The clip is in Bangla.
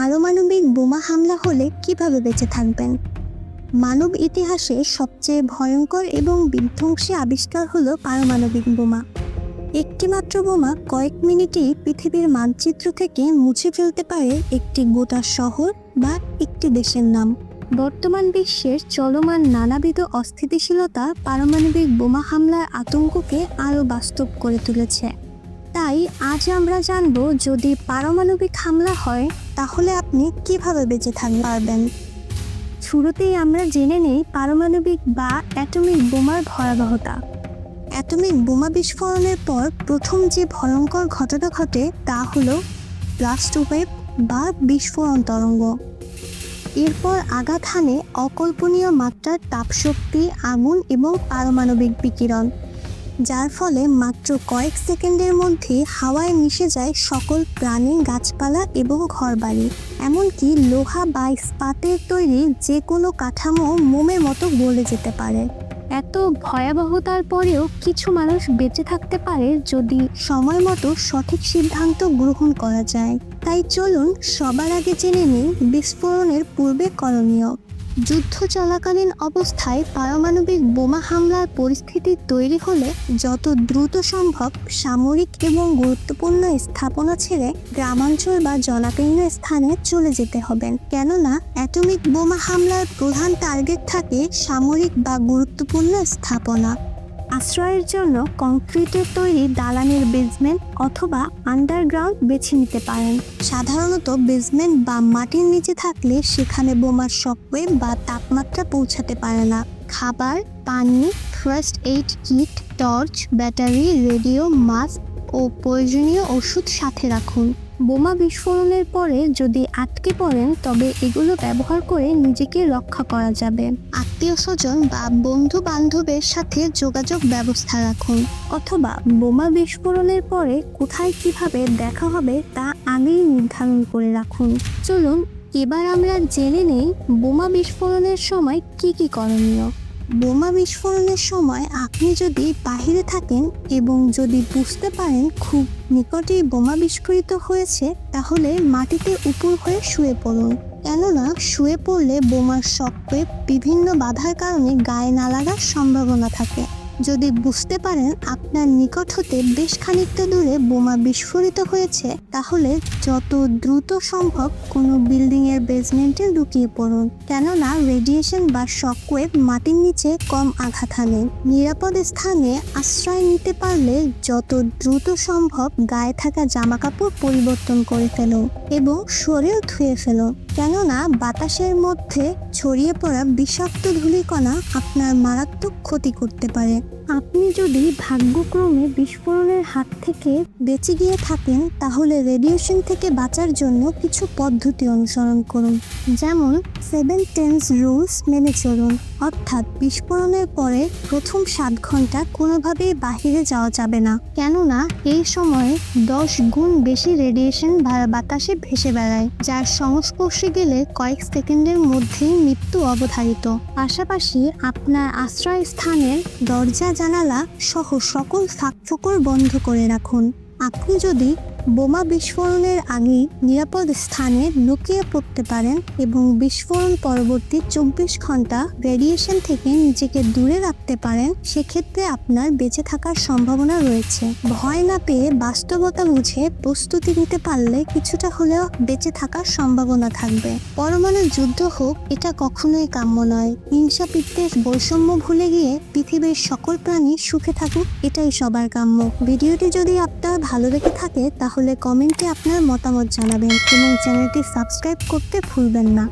পারমাণবিক বোমা হামলা হলে কীভাবে বেঁচে থাকবেন? মানব ইতিহাসে সবচেয়ে ভয়ঙ্কর এবং বিধ্বংসী আবিষ্কার হলো পারমাণবিক বোমা। একটিমাত্র বোমা কয়েক মিনিটেই পৃথিবীর মানচিত্র থেকে মুছে ফেলতে পারে একটি গোটা শহর বা একটি দেশের নাম। বর্তমান বিশ্বের চলমান নানাবিধ অস্থিতিশীলতা পারমাণবিক বোমা হামলার আতঙ্ককে আরও বাস্তব করে তুলেছে। তাই আজ আমরা জানব যদি পারমাণবিক হামলা হয় তাহলে আপনি কীভাবে বেঁচে থাকতে পারবেন? শুরুতেই আমরা জেনে নেই পারমাণবিক বা অ্যাটমিক বোমার ভয়াবহতা। অ্যাটমিক বোমা বিস্ফোরণের পর প্রথম যে ভয়ঙ্কর ঘটনা ঘটে তা হল ব্লাস্ট ওয়েভ বা বিস্ফোরণ তরঙ্গ। এরপর আঘাত হানে অকল্পনীয় মাত্রার তাপশক্তি, আগুন এবং পারমাণবিক বিকিরণ। যার ফলে মাত্র কয়েক সেকেন্ডের মধ্যে হাওয়ায় মিশে যায় সকল প্রাণী, গাছপালা এবং ঘরবাড়ি। এমনকি লোহা বা ইস্পাতের তৈরি যে কোনো কাঠামো মোমের মতো গলে যেতে পারে। এত ভয়াবহতার পরেও কিছু মানুষ বেঁচে থাকতে পারে যদি সময় মতো সঠিক সিদ্ধান্ত গ্রহণ করা যায়। তাই চলুন সবার আগে জেনে নিই বিস্ফোরণের পূর্বে করণীয়। যুদ্ধ চলাকালীন অবস্থায় পারমাণবিক বোমা হামলার পরিস্থিতি তৈরি হলে যত দ্রুত সম্ভব সামরিক এবং গুরুত্বপূর্ণ স্থাপনা ছেড়ে গ্রামাঞ্চল বা জনাকীর্ণ স্থানে চলে যেতে হবে। কেননা, অ্যাটমিক বোমা হামলার প্রধান টার্গেট থাকে সামরিক বা গুরুত্বপূর্ণ স্থাপনা। আশ্রয়ের জন্য কংক্রিটের তৈরি দালানের বেসমেন্ট অথবা আন্ডারগ্রাউন্ড বেছে নিতে পারেন। সাধারণত বেসমেন্ট বা মাটির নিচে থাকলে সেখানে বোমার শকওয়েভ বা তাপমাত্রা পৌঁছাতে পারে না। খাবার, পানি first aid kit torch battery radio mask ও প্রয়োজনীয় ওষুধ সাথে রাখুন। বোমা বিস্ফোরণের পরে যদি আটকে পড়েন তবে এগুলো ব্যবহার করে নিজেকে রক্ষা করা যাবে। আত্মীয় স্বজন বা বন্ধু বান্ধবের সাথে যোগাযোগ ব্যবস্থা রাখুন। অথবা বোমা বিস্ফোরণের পরে কোথায় কীভাবে দেখা হবে তা আগেই নির্ধারণ করে রাখুন। চলুন এবার আমরা জেনে নেই বোমা বিস্ফোরণের সময় কি কি করণীয়। বোমা বিস্ফোরণের সময় আপনি যদি বাহিরে থাকেন এবং যদি বুঝতে পারেন খুব নিকটেই বোমা বিস্ফোরিত হয়েছে, তাহলে মাটিতে উপর হয়ে শুয়ে পড়ুন। কেননা, শুয়ে পড়লে বোমার শক্তে বিভিন্ন বাধার কারণে গায়ে না লাগার সম্ভাবনা থাকে। যদি বুঝতে পারেন আপনার নিকট হতে বেশ খানিকটা দূরে বোমা বিস্ফোরিত হয়েছে, তাহলে যত দ্রুত সম্ভব কোনো বিল্ডিং এর বেসমেন্টে লুকিয়ে পড়ুন। কেননা রেডিয়েশন বা শকওয়েভ মাটির নিচে কম আঘাত হানে। নিরাপদ স্থানে আশ্রয় নিতে পারলে যত দ্রুত সম্ভব গায়ে থাকা জামা কাপড় পরিবর্তন করে ফেলুন এবং শরীর ধুয়ে ফেলুন। কেননা বাতাসের মধ্যে ছড়িয়ে পড়া বিষাক্ত ধূলিকণা আপনার মারাত্মক ক্ষতি করতে পারে। আপনি যদি ভাগ্যক্রমে বিস্ফোরণের হাত থেকে বেঁচে গিয়ে থাকেন, তাহলে রেডিয়েশন থেকে বাঁচার জন্য কিছু পদ্ধতি অনুসরণ করুন। যেমন, সেভেন টেন্স রুলস মেনে চলুন। অর্থাৎ বিস্ফোরণের পরে প্রথম সাত ঘণ্টা কোনোভাবেই বাহিরে যাওয়া যাবে না। কেননা, এই সময়ে দশ গুণ বেশি রেডিয়েশন বাতাসে ভেসে বেড়ায়, যার সংস্পর্শে গেলে কয়েক সেকেন্ডের মধ্যেই মৃত্যু অবধারিত। পাশাপাশি আপনার আশ্রয় স্থানের দরজা জানালা সহ সকল ফাঁকফোকর বন্ধ করে রাখুন। আপনি যদি বোমা বিস্ফোরণের আগেই নিরাপদ স্থানে লুকিয়ে পড়তে পারেন এবং বিস্ফোরণ পরবর্তী চব্বিশ ঘণ্টা রেডিয়েশন থেকে নিজেকে দূরে রাখতে পারেন, সেক্ষেত্রে আপনার বেঁচে থাকার সম্ভাবনা রয়েছে। ভয় না পেয়ে বাস্তবতা বুঝে প্রস্তুতি নিতে পারলে কিছুটা হলেও বেঁচে থাকার সম্ভাবনা থাকবে। পরমাণু যুদ্ধ হোক, এটা কখনোই কাম্য নয়। হিংসা বিদ্বেষ বৈষম্য ভুলে গিয়ে পৃথিবীর সকল প্রাণী সুখে থাকুক, এটাই সবার কাম্য। ভিডিওটি যদি আপনার ভালো লেগে থাকে তাহলে কমেন্টে আপনার মতামত জানাবেন এবং চ্যানেলটি সাবস্ক্রাইব করতে ভুলবেন না।